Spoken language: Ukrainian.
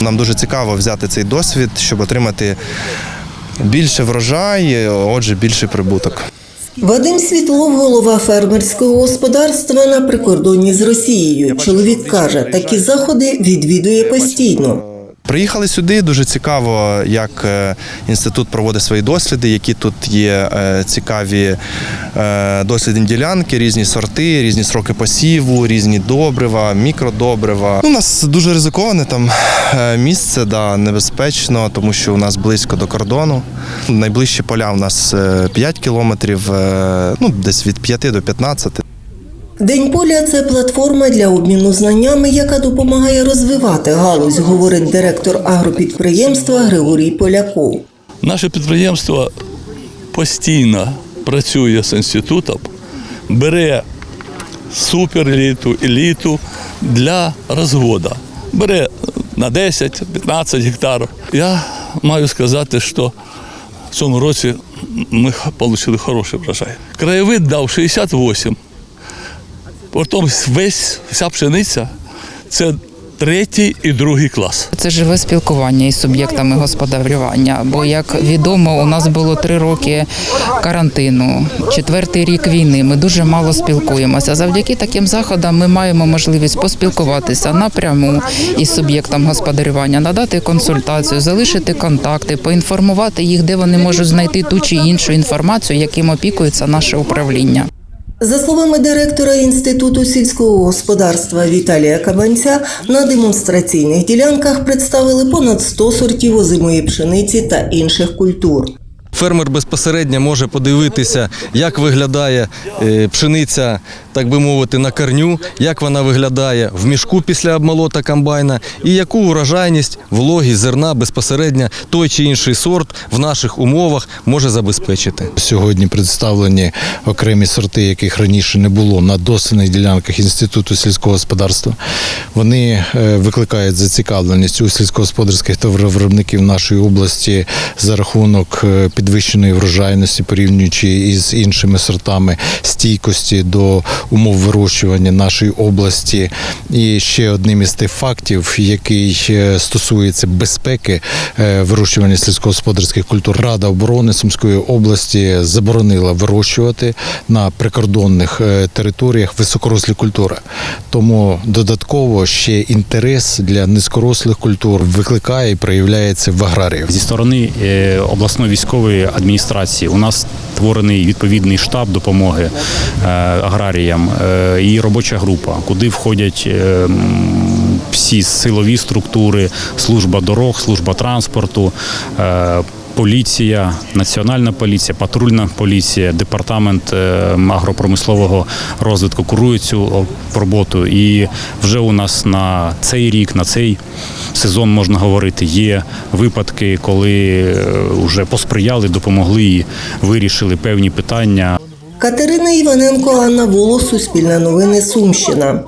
Нам дуже цікаво взяти цей досвід, щоб отримати більше врожай, отже, більший прибуток. Вадим Світлов, голова фермерського господарства на прикордонні з Росією. Чоловік каже, такі заходи відвідує постійно. Приїхали сюди. Дуже цікаво, як е, інститут проводить свої досліди, які тут є е, цікаві е, дослідні ділянки, різні сорти, різні сроки посіву, різні добрива, мікродобрива. Ну, у нас дуже ризиковане там місце, да, небезпечно, тому що у нас близько до кордону. Найближчі поля у нас е, 5 кілометрів, ну десь від 5 до 15. День поля це платформа для обміну знаннями, яка допомагає розвивати галузь, говорить директор агропідприємства Григорій Поляков. Наше підприємство постійно працює з інститутом, бере суперліту, еліту для розводу. Бере на 10-15 гектарів. Я маю сказати, що в цьому році ми отримали хороший врожай. Краєвид дав 68. Потім весь вся пшениця це третій і другий клас. Це живе спілкування із суб'єктами господарювання. Бо, як відомо, у нас було три роки карантину, четвертий рік війни. Ми дуже мало спілкуємося. Завдяки таким заходам ми маємо можливість поспілкуватися напряму із суб'єктом господарювання, надати консультацію, залишити контакти, поінформувати їх, де вони можуть знайти ту чи іншу інформацію, яким опікується наше управління. За словами директора Інституту сільського господарства Віталія Кабанця, на демонстраційних ділянках представили понад 100 сортів озимої пшениці та інших культур. Фермер безпосередньо може подивитися, як виглядає е, пшениця, так би мовити, на корню, як вона виглядає в мішку після обмолота комбайна, і яку урожайність, вологість зерна безпосередньо той чи інший сорт в наших умовах може забезпечити. Сьогодні представлені окремі сорти, яких раніше не було на дослідних ділянках Інституту сільського господарства. Вони е, викликають зацікавленість у сільськогосподарських товаровиробників нашої області за рахунок е, підвищеної врожайності, порівнюючи із іншими сортами стійкості до умов вирощування нашої області. І ще одним із тих фактів, який е, стосується безпеки е, вирощування сільськогосподарських культур, Рада оборони Сумської області заборонила вирощувати на прикордонних е, територіях високорослі культури. Тому додатково ще інтерес для низькорослих культур викликає і проявляється в аграріїв. Зі сторони обласної військової адміністрації у нас створений відповідний штаб допомоги е, аграріям е, і робоча група, куди входять е, всі силові структури, служба дорог, служба транспорту. Е, Поліція, національна поліція, патрульна поліція, департамент е, агропромислового розвитку курують цю роботу. І вже у нас на цей рік, на цей сезон можна говорити, є випадки, коли вже посприяли, допомогли і вирішили певні питання. Катерина Іваненко, Анна Волос, Суспільне новини, Сумщина.